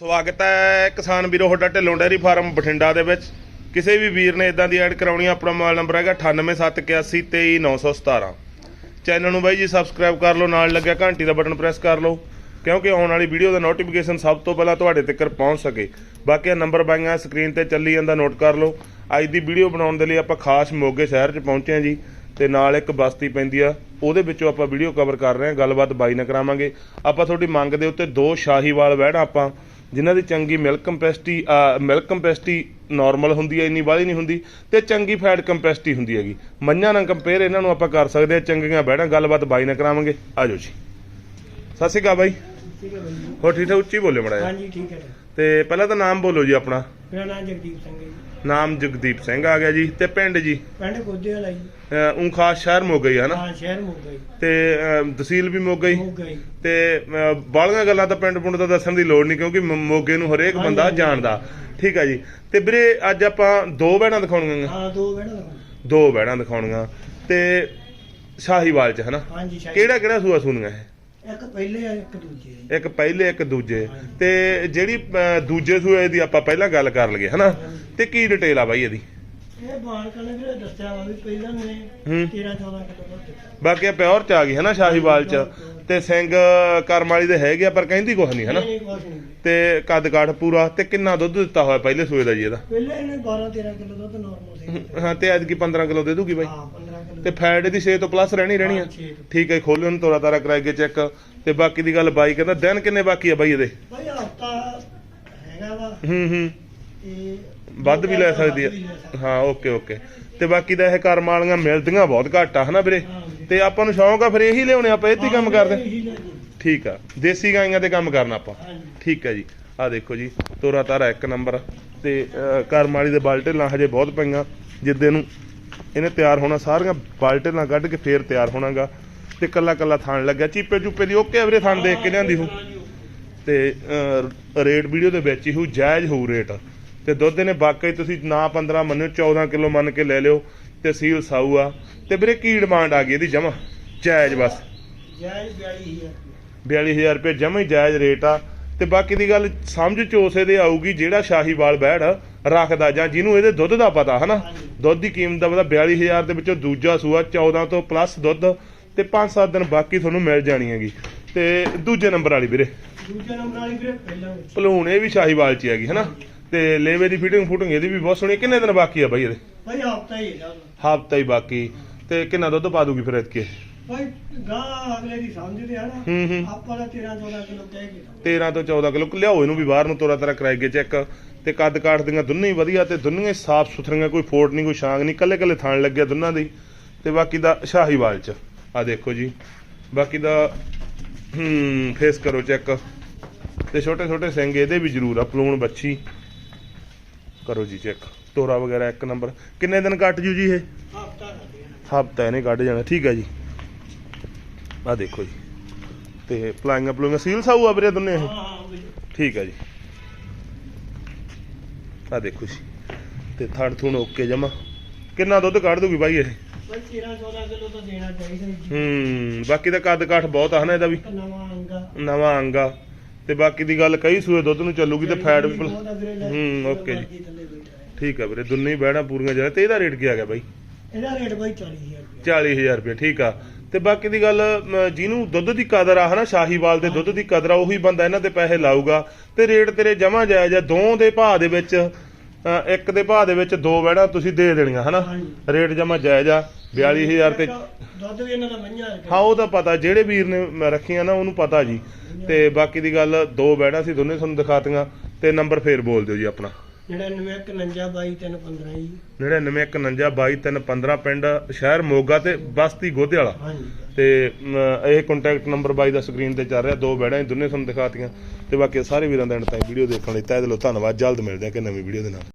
ਸਵਾਗਤ ਹੈ ਕਿਸਾਨ ਵੀਰੋ ਤੁਹਾਡਾ ਢਿੱਲੋਂ ਡੈਰੀ ਫਾਰਮ ਬਠਿੰਡਾ ਦੇ ਵਿੱਚ। ਕਿਸੇ ਵੀ ਵੀਰ ਨੇ ਇਦਾਂ ਦੀ ਐਡ ਕਰਾਉਣੀ ਆ, ਆਪਣਾ ਮੋਬਾਈਲ ਨੰਬਰ ਹੈਗਾ 9871823917 ਚੈਨਲ ਨੂੰ ਬਾਈ ਜੀ ਸਬਸਕ੍ਰਾਈਬ ਕਰ ਲਓ ਨਾਲ ਲੱਗਿਆ ਘੰਟੀ ਦਾ ਬਟਨ ਪ੍ਰੈਸ ਕਰ ਲਓ ਕਿਉਂਕਿ ਆਉਣ ਵਾਲੀ ਵੀਡੀਓ ਦਾ ਨੋਟੀਫਿਕੇਸ਼ਨ ਸਭ ਤੋਂ ਪਹਿਲਾਂ ਤੁਹਾਡੇ ਤੱਕ ਪਹੁੰਚ ਸਕੇ। ਬਾਕੀ ਨੰਬਰ ਬਾਈਆਂ ਸਕਰੀਨ ਤੇ ਚੱਲੀ ਜਾਂਦਾ ਨੋਟ ਕਰ ਲਓ। ਅੱਜ ਦੀ ਵੀਡੀਓ ਬਣਾਉਣ ਦੇ ਲਈ ਆਪਾਂ ਖਾਸ ਮੋਗੇ ਸ਼ਹਿਰ 'ਚ ਪਹੁੰਚੇ ਹਾਂ ਜੀ ਤੇ ਨਾਲ ਇੱਕ ਬਸਤੀ ਪੈਂਦੀ ਆ ਉਹਦੇ ਵਿੱਚੋਂ ਆਪਾਂ ਵੀਡੀਓ ਕਵਰ ਕਰ ਰਹੇ ਹਾਂ ਗੱਲਬਾਤ ਬਾਈ ਨਾਲ ਕਰਾਵਾਂਗੇ। ਆਪਾਂ ਤੁਹਾਡੀ ਮੰਗ ਦੇ ਉੱਤੇ ਦੋ ਸ਼ਾਹੀਵਾਲ ਵਹਿਣਾ ਆਪਾਂ ਜਿਨ੍ਹਾਂ ਦੀ ਚੰਗੀ milk capacity milk capacity normal ਹੁੰਦੀ ਹੈ ਇੰਨੀ ਬਾਹਲੀ ਨਹੀਂ ਹੁੰਦੀ ਤੇ ਚੰਗੀ ਫੈਟ ਕੰਪੈਸਿਟੀ ਹੁੰਦੀ ਹੈਗੀ। ਮੰਝਾਂ ਨਾਲ ਕੰਪੇਅਰ ਇਹਨਾਂ ਨੂੰ ਆਪਾਂ ਕਰ ਸਕਦੇ ਹਾਂ ਚੰਗੀਆਂ ਬਹਿਣਾ ਗੱਲਬਾਤ ਬਾਈ ਨਾਲ ਕਰਾਵਾਂਗੇ। ਆਜੋ ਜੀ। ਸਤਿ ਸ਼੍ਰੀ ਅਕਾਲ ਬਾਈ। ਹੈ ਠੀਕ ਠਾਕ? ਉੱਚੀ ਬੋਲੇ ਮੜਾ ਹਾਂਜੀ ਠੀਕ ਹੈ ਤੇ ਪਹਿਲਾਂ ਤਾਂ ਨਾਮ ਬੋਲੋ ਜੀ ਆਪਣਾ। ਮੇਰਾ ਨਾਮ ਜਗਦੀਪ ਸਿੰਘ ਹੈ ਜੀ। ਨਾਮ ਜਗਦੀਪ ਸਿੰਘ ਆ ਗਿਆ ਜੀ ਤੇ ਪਿੰਡ ਜੀ? ਪਿੰਡ ਗੋਦੇ ਵਾਲਾ ਜੀ। ਉਂ ਖਾਸ ਸ਼ਹਿਰ ਮੋਗਾ ਹੀ ਹੈ ਨਾ ਹਾਂ ਸ਼ਹਿਰ ਮੋਗਾ ਜੀ ਤੇ ਤਹਿਸੀਲ ਵੀ ਮੋਗਾ ਹੀ ਮੋਗਾ ਜੀ ਤੇ ਅਹ, ਬਾਹਲੀਆਂ ਗੱਲਾਂ ਤਾਂ ਪਿੰਡ ਪੁੰਡ ਦਾ ਦੱਸਣ ਦੀ ਲੋੜ ਨਹੀਂ ਕਿਉਂਕਿ ਮੋਗੇ ਨੂੰ ਹਰੇਕ ਬੰਦਾ। ਜਾਣਦਾ। ਠੀਕ ਆ ਜੀ। ਤੇ ਵੀਰੇ ਅੱਜ ਆਪਾਂ ਦੋ ਬਹਿਣਾ ਦਿਖਾਉਣੀਆਂ ਹਾਂ ਦੋ ਬੈਠਾ ਦਾ ਦੋ ਬਹਿਣਾ ਦਿਖਾਉਣੀਆਂ। ਤੇ ਸ਼ਾਹੀਵਾਲ ਚ ਹਾਂਜੀ ਸ਼ਾਇਦ ਕਿਹੜਾ ਕਿਹੜਾ ਸੂਆ ਸੁਣੀਆਂ ਇਹ? ਇੱਕ ਪਹਿਲੇ ਆ ਇੱਕ ਦੂਜੇ ਆ ਜੀ। ਇੱਕ ਪਹਿਲੇ ਇੱਕ ਦੂਜੇ। ਤੇ ਜਿਹੜੀ ਦੂਜੇ ਸੂਏ ਦੀ ਆਪਾਂ ਪਹਿਲਾਂ ਗੱਲ ਕਰ ਲਈਏ ਹਨਾ ਤੇ ਕੀ ਡਿਟੇਲ ਆ ਬਾਈ ਇਹਦੀ ਇਹ ਬਾਣ ਕਨੇ ਵੀਰੇ ਦੱਸਿਆ ਵਾ ਵੀ ਪਹਿਲਾਂ ਨੇ ਹੂੰ। 13 14 ਕਿਲੋ ਦੁੱਧ ਦਿੱਤਾ ਬਾਕੀ ਪਿਓਰ ਚ ਆ ਗਈ ਹਨਾ ਸ਼ਾਹੀਵਾਲ ਚ ਤੇ ਸਿੰਘ ਕਰਮ ਵਾਲੀ ਦੇ ਹੈਗੇ ਆ ਪਰ ਕਹਿੰਦੀ ਕੁਛ ਨਹੀਂ ਹਨਾ? ਨਹੀਂ, ਨਹੀਂ, ਕੁਛ ਨਹੀਂ ਤੇ ਕੱਦ ਕਾਠ ਪੂਰਾ ਤੇ ਕਿੰਨਾ ਦੁੱਧ ਦਿੱਤਾ ਹੋਇਆ ਪਹਿਲੇ ਸੂਏ ਦਾ ਜੀ ਇਹਦਾ? ਪਹਿਲੇ ਇਹਨੇ 12 13 ਕਿਲੋ ਦੁੱਧ ਨਾਰਮਲ ਸੀ। ਹਾਂ ਤੇ ਐਤਕੀ 15 ਕਿਲੋ ਦੇ ਦੂਗੀ ਬਾਈ? ਹਾਂ 15 ਕਿਲੋ। ਤੇ ਫੈਟ ਇਹਦੀ 6 ਤੋਂ ਪਲੱਸ ਰਹਿਣੀ ਰਹਿਣੀ ਆ। ਠੀਕ ਹੈ ਖੋਲੋ ਨੂੰ ਤੋਰਾ ਤਾਰਾ ਕਰਾਏਗੇ ਚੈੱਕ ਤੇ ਬਾਕੀ ਦੀ ਗੱਲ ਬਾਈ ਕਹਿੰਦਾ ਦਿਨ ਕਿੰਨੇ ਬਾਕੀ ਆ ਬਾਈ ਇਹਦੇ? ਬਾਈ ਹਫਤਾ ਹੈਗਾ ਵਾ। ਹੂੰ ਹੂੰ। ਤੇ ਵੱਧ ਵੀ ਲੈ ਸਕਦੀ ਆ। ਹਾਂ ਓਕੇ ਓਕੇ। ਤੇ ਬਾਕੀ ਦਾ ਇਹ ਕਰਮ ਵਾਲੀਆਂ ਮਿਲਦੀਆਂ ਬਹੁਤ ਘੱਟ ਆ ਹਨਾ ਵੀਰੇ। ਤੇ ਆਪਾਂ ਨੂੰ ਸ਼ੌਂਕ ਆ ਫਿਰ ਇਹੀ ਲਿਆਉਣੇ ਆਪਾਂ ਇੱਥੇ ਹੀ ਕੰਮ ਕਰਦੇ। ਠੀਕ ਆ ਦੇਸੀ ਗਾਈਆਂ ਤੇ ਕੰਮ ਕਰਨਾ ਆਪਾਂ। ਠੀਕ ਹੈ ਜੀ। ਆ ਦੇਖੋ ਜੀ ਤੋਰਾ ਤਾਰਾ ਇੱਕ ਨੰਬਰ। ਤੇ ਅਹ, ਕਰਮ ਵਾਲੀ ਦੇ ਬਾਲਟੇ ਲਾਂ ਹਜੇ ਬਹੁਤ ਪਈਆਂ ਜਿੱਦੇ ਨੂੰ ਇਹਨੇ ਤਿਆਰ ਹੋਣਾ ਸਾਰੀਆਂ ਬਾਲਟੇ ਲਾਂ ਕੱਢ ਕੇ ਫੇਰ ਤਿਆਰ ਹੋਣਾਗਾ। ਤੇ ਕੱਲਾ ਕੱਲਾ ਥਾਣ ਲੱਗਿਆ ਚੀਪੇ ਚੂਪੇ ਦੀ ਓਕੇ ਆ ਵੀਰੇ ਥਾਣ ਦੇਖ ਕੇ ਲਿਆਂਦੀ ਹੋ। ਤੇ ਰੇਟ ਵੀਡੀਓ ਦੇ ਵਿੱਚ ਹੀ ਹੋ ਜਾਇਜ਼ ਹੋਊ ਰੇਟ। ਤੇ ਦੁੱਧ ਨੇ ਵਾਕਈ ਤੁਸੀਂ ਨਾ 15 ਮੰਨਿਓ 14 ਕਿਲੋ ਮੰਨ ਕੇ ਲੈ ਲਿਓ। ਤੇ ਸੀਲ ਸਾਊ ਆ। ਤੇ ਵੀਰੇ ਕੀ ਡਿਮਾਂਡ ਆ ਗਈ ਇਹਦੀ ਜਮਾ ਜਾਇਜ਼ ਬਸ। ਜਾਇਜ਼ 42000 42000 ਰੁਪਏ। ਜਮਾ ਹੀ ਜਾਇਜ਼ ਰੇਟ ਆ। ਤੇ ਬਾਕੀ ਦੀ ਗੱਲ ਸਮਝ ਚ ਉਸੇ ਦੇ ਆਊਗੀ ਜਿਹੜਾ ਸ਼ਾਹੀਵਾਲ ਬੈੜ ਰੱਖਦਾ ਜਾਂ ਜਿਹਨੂੰ ਇਹਦੇ ਦੁੱਧ ਦਾ ਪਤਾ ਹਨਾ। ਦੁੱਧ ਦੀ ਕੀਮਤ ਦਾ ਪਤਾ 42000 ਦੇ ਵਿੱਚੋਂ ਦੂਜਾ ਸੂਆ 14 ਤੋਂ ਪਲੱਸ ਦੁੱਧ ਤੇ 5-7 ਦਿਨ ਬਾਕੀ ਤੁਹਾਨੂੰ ਮਿਲ ਜਾਣੀ ਹੈਗੀ। ਤੇ ਦੂਜੇ ਨੰਬਰ ਵਾਲੀ ਵੀਰੇ। ਦੂਜੇ ਨੰਬਰ ਵਾਲੀ ਵੀਰੇ ਪਹਿਲਾਂ ਭਲੂਣ ਇਹ ਵੀ ਸ਼ਾਹੀਵਾਲ ਚ ਹੈਗੀ ਹਨਾ? ਤੇ ਲੇਵੇ ਦੀ ਫਿਟਿੰਗ ਫੁਟਿੰਗ ਇਹਦੀ ਵੀ ਬਹੁਤ ਸੋਹਣੀ ਹੈ। ਕਿੰਨੇ ਦਿਨ ਬਾਕੀ ਆ ਬਾਈ ਇਹਦੇ? ਭਾਈ ਹਫਤਾ ਹੀ ਹੈ ਹਫ਼ਤਾ ਹੀ ਬਾਕੀ। ਤੇ ਕਿੰਨਾ ਦੁੱਧ ਪਾ ਦੂਗੀ ਫਿਰ ਇਤਕੇ ਭਾਈ ਗਾਂ ਅਗਲੇ ਦੀ ਸਮਝਦੇ ਆ ਨਾ ਹੂੰ ਹੂੰ। ਆਪਾਂ ਦਾ 13 14 ਕਿਲੋ ਕਹਿ ਕੇ ਦਊਂ। 13 ਤੋਂ 14 ਕਿਲੋ। ਲਿਆਓ ਇਹਨੂੰ ਵੀ ਬਾਹਰ ਨੂੰ ਤੋਰਾ ਤਰਾ ਕਰਾਈਗੇ ਚੈੱਕ। ਤੇ ਕੱਦ ਕਾਠ ਦੀਆਂ ਦੋਨੇ ਹੀ ਵਧੀਆ ਤੇ ਦੋਨੇ ਸਾਫ਼ ਸੁਥਰੀਆਂ ਕੋਈ ਫੋਟ ਨਹੀਂ ਕੋਈ ਸ਼ਾਂਗ ਨਹੀਂ ਕੱਲੇ ਕੱਲੇ ਥਾਣ ਲੱਗਿਆ ਦੋਨਾਂ ਦੀ। ਤੇ ਬਾਕੀ ਦਾ ਸ਼ਾਹੀਵਾਲ ਚ। ਆ ਦੇਖੋ ਜੀ। ਬਾਕੀ ਦਾ ਹੂੰ ਫੇਸ ਕਰੋ ਚੈੱਕ। ਤੇ ਛੋਟੇ ਛੋਟੇ ਸਿੰਘ ਇਹਦੇ ਵੀ ਜ਼ਰੂਰ ਆ ਪਲੂਣ ਬੱਚੀ। ਕਰੋ ਜੀ ਚੈੱਕ। ਤੋਰਾ ਵਗੈਰਾ ਇੱਕ ਨੰਬਰ। ਕਿੰਨੇ ਦਿਨ ਕੱਟ ਜੂ ਜੀ ਇਹ? ਹਫਤਾ ਇਹਨੇ ਕੱਢ ਜਾਣਾ। ਠੀਕ ਹੈ ਜੀ। ਆ ਦੇਖੋ ਜੀ। ਤੇ ਪਲਾਈਆਂ ਪਲੂਈਆਂ ਸੀਲ ਸਾਊ ਆ ਵੀਰੇ ਦੋਨੇ ਇਹ। ਠੀਕ ਹੈ ਜੀ। ਆ ਦੇਖੋ ਜੀ। ਤੇ ਥੜ ਥੁਣ ਓਕੇ ਜਮਾ। ਕਿੰਨਾ ਦੁੱਧ ਕੱਢ ਦੂਗੀ ਬਾਈ ਇਹ? ਭਾਈ 13 14 ਕਿਲੋ ਤਾਂ ਦੇਣਾ ਚਾਹੀਦਾ ਹੂੰ ਬਾਕੀ ਦਾ ਕੱਦ ਕਾਠ ਬਹੁਤ ਆ ਹਨਾ ਇਹਦਾ ਵੀ। ਨਵਾਂ ਅੰਗਾ। ਨਵਾਂ ਅੰਗਾ। ਤੇ ਬਾਕੀ ਦੀ ਗੱਲ ਕਈ ਸੂਏ ਦੁੱਧ ਨੂੰ ਚੱਲੂਗੀ ਤੇ ਫੈਟ ਵੀ ਹੂੰ, ਓਕੇ ਜੀ। ਠੀਕ ਆ ਵੀਰੇ ਦੋਨੇ ਹੀ ਬਹਿਣਾ ਪੂਰੀਆਂ ਜਾ ਤੇ ਇਹਦਾ ਰੇਟ ਕੀ ਆ ਗਿਆ ਬਾਈ? ਇਹਦਾ ਰੇਟ ਭਾਈ 40000 ਰੁਪਏ। 40000 ਰੁਪਏ ਠੀਕ ਆ। ਤੇ ਬਾਕੀ ਦੀ ਗੱਲ ਜਿਹਨੂੰ ਦੁੱਧ ਦੀ ਕਦਰ ਆ ਹਨਾ ਸ਼ਾਹੀਵਾਲ ਦੇ ਦੁੱਧ ਦੀ ਕਦਰ ਆ ਉਹੀ ਬੰਦਾ ਇਹਨਾਂ ਤੇ ਪੈਸੇ ਲਾਊਗਾ। ਤੇ ਰੇਟ ਤੇਰੇ ਜਮਾ ਜਾਇਜ਼ ਆ ਦੋ ਦੇ ਭਾਅ ਦੇ ਵਿੱਚ। ਇੱਕ ਦੇ ਭਾਅ ਦੇ ਵਿੱਚ ਦੋ ਵੈਣਾ ਤੁਸੀਂ ਦੇ ਦੇਣੀਆਂ ਹਨਾ? ਹਾਂਜੀ। ਰੇਟ ਜਮਾ ਜਾਇਜ਼ ਆ 42000 ਤੇ ਦੁੱਧ ਵੀ ਇਹਨਾਂ ਦਾ ਮਈਆਂ ਹਾਂ। ਉਹ ਤਾਂ ਪਤਾ ਜਿਹੜੇ ਵੀਰ ਨੇ ਮ, ਰੱਖੀਆਂ ਨਾ ਉਹਨੂੰ ਪਤਾ ਜੀ। ਤੇ ਬਾਕੀ ਦੀ ਗੱਲ ਦੋ ਵੈਣਾ ਸੀ ਦੋਨੇ ਤੁਹਾਨੂੰ ਦਿਖਾਤੀਆਂ ਤੇ ਨੰਬਰ ਫੇਰ ਬੋਲ ਦਿਓ ਜੀ ਆਪਣਾ। 9951522315 ਜੀ। 9951922315 ਪਿੰਡ ਸ਼ਹਿਰ ਮੋਗਾ ਤੇ ਬਸਤੀ ਗੋਦੇ ਵਾਲਾ ਹਾਂਜੀ। ਤੇ ਮ, ਇਹ ਕੰਟੈਕਟ ਨੰਬਰ ਬਾਈ ਦਾ ਸਕਰੀਨ ਤੇ ਚੱਲ ਰਿਹਾ ਦੋ ਬੈੜਾਂ ਦੋਨੇ ਤੁਹਾਨੂੰ ਦਿਖਾਤੀਆਂ। ਤੇ ਬਾਕੀ ਸਾਰੇ ਵੀਰਾਂ ਦਾ ਐਂਡ ਤਾਈਂ ਵੀਡੀਓ ਦੇਖਣ ਲਈ ਤਹਿ ਦਿਲੋਂ ਧੰਨਵਾਦ ਜਲਦ ਮਿਲਦੇ ਹਾਂ ਕਿ ਨਵੀਂ ਵੀਡੀਓ ਦੇ ਨਾਲ।